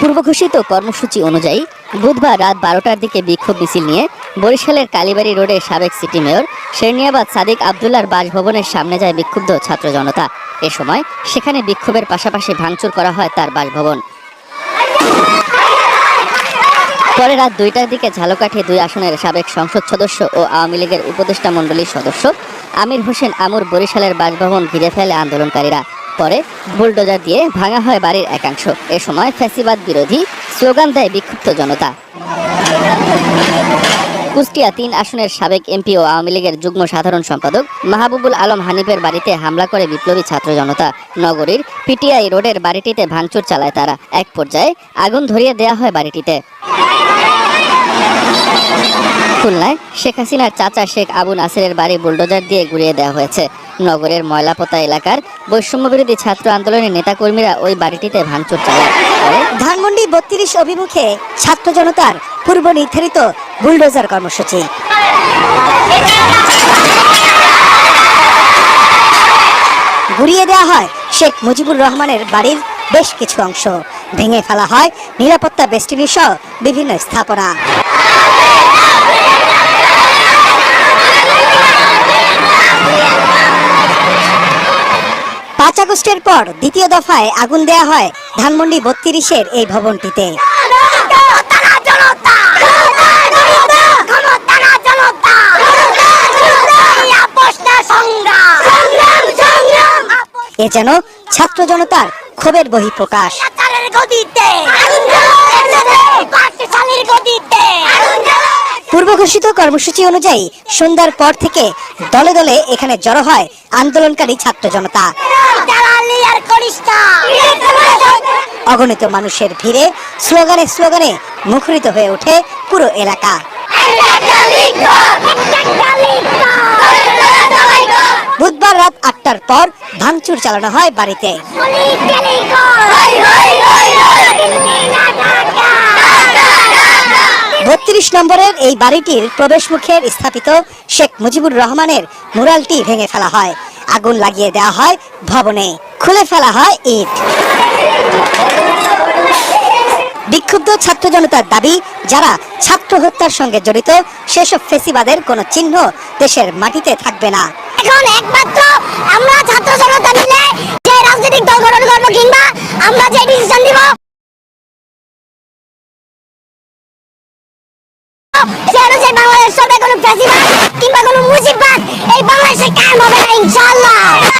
পূর্বঘোষিত কর্মসূচি অনুযায়ী বুধবার রাত বারোটার দিকে বিক্ষোভ মিছিল নিয়ে বরিশালের কালীবাড়ি রোডে সাবেক সিটি মেয়র শেরনিয়াবাদ সাদিক আবদুল্লার বাসভবনের সামনে যায় বিক্ষুব্ধ ছাত্র জনতা। এ সময় সেখানে বিক্ষোভের পাশাপাশি ভাঙচুর করা হয় তার বাসভবন। পরে রাত দুইটার দিকে ঝালকাঠি দুই আসনের সাবেক সংসদ সদস্য ও আওয়ামী লীগের উপদেষ্টা মণ্ডলীর সদস্য আমির হোসেন আমুর বরিশালের বাসভবন ঘিরে ফেলে আন্দোলনকারীরা। পরে বুলডোজার দিয়ে ভাঙা হয় বাড়ির একাংশ। এ সময় ফ্যাসিবাদ বিরোধী স্লোগান দেয় বিক্ষুব্ধ জনতা। কুষ্টিয়া তিন আসনের সাবেক এমপি ও আওয়ামী লীগের যুগ্ম সাধারণ সম্পাদক মাহবুবুল আলম হানিফের বাড়িতে হামলা করে বিপ্লবী ছাত্র জনতা। নগরীর পিটিআই রোডের বাড়িটিতে ভাঙচুর চালায় তারা। এক পর্যায়ে আগুন ধরিয়ে দেয়া হয় বাড়িটিতে। খুলনায় শেখ হাসিনার চাচা শেখ আবু নাসিরের বাড়ি বুলডোজার দিয়ে গুড়িয়ে দেওয়া হয়েছে। নগরের ময়লাপোতা এলাকার বৈষম্যবিরোধী ছাত্র আন্দোলনের নেতাকর্মীরা ওই বাড়িটিতে ভাঙচুর চালায়। ধানমন্ডি বত্রিশ অভিমুখে ছাত্র জনতার পূর্ব নির্ধারিত বুলডোজার কর্মসূচি। গুড়িয়ে দেওয়া হয় শেখ মুজিবুর রহমানের বাড়ির বেশ কিছু অংশ। ভেঙে ফেলা হয় নিরাপত্তা বেষ্টনী সহ বিভিন্ন স্থাপনা। আগস্টের পর দ্বিতীয় দফায় আগুন দেয়া হয় ধানমন্ডি বত্রিশের এই ভবনটিতে। এ যেন ছাত্র জনতার ক্ষোভের বহিঃপ্রকাশ। পূর্ব ঘোষিত কর্মসূচি অনুযায়ী সন্ধ্যার পর থেকে দলে দলে এখানে জড়ো হয় আন্দোলনকারী ছাত্র জনতা। অগণিত মানুষের ভিড়ে স্লোগানে স্লোগানে মুখরিত হয়ে ওঠে পুরো এলাকা। বুধবার রাত আটটার পর ভাঙচুর চালানো হয় বাড়িতে। বত্রিশ নম্বরের এই বাড়িটির প্রবেশ মুখের স্থাপিত শেখ মুজিবুর রহমানের মুরালটি ভেঙে ফেলা হয়। আগুন লাগিয়ে দেওয়া হয় ভবনে। খুলে ফেলা হয় ইট। বিক্ষুব্ধ ছাত্র জনতার দাবি, যারা ছাত্র হত্যার সঙ্গে জড়িত, সেসব ফেসিবাদের কোনো চিহ্ন দেশের মাটিতে থাকবে না। এখন একমাত্র আমরা ছাত্র জনতা বাংলাদেশ সরকার কোনো প্রেসিডেন্ট কিংবা কোনো মুজিববাদ এই বাংলাদেশে কায়েম হবে না ইনশাআল্লাহ।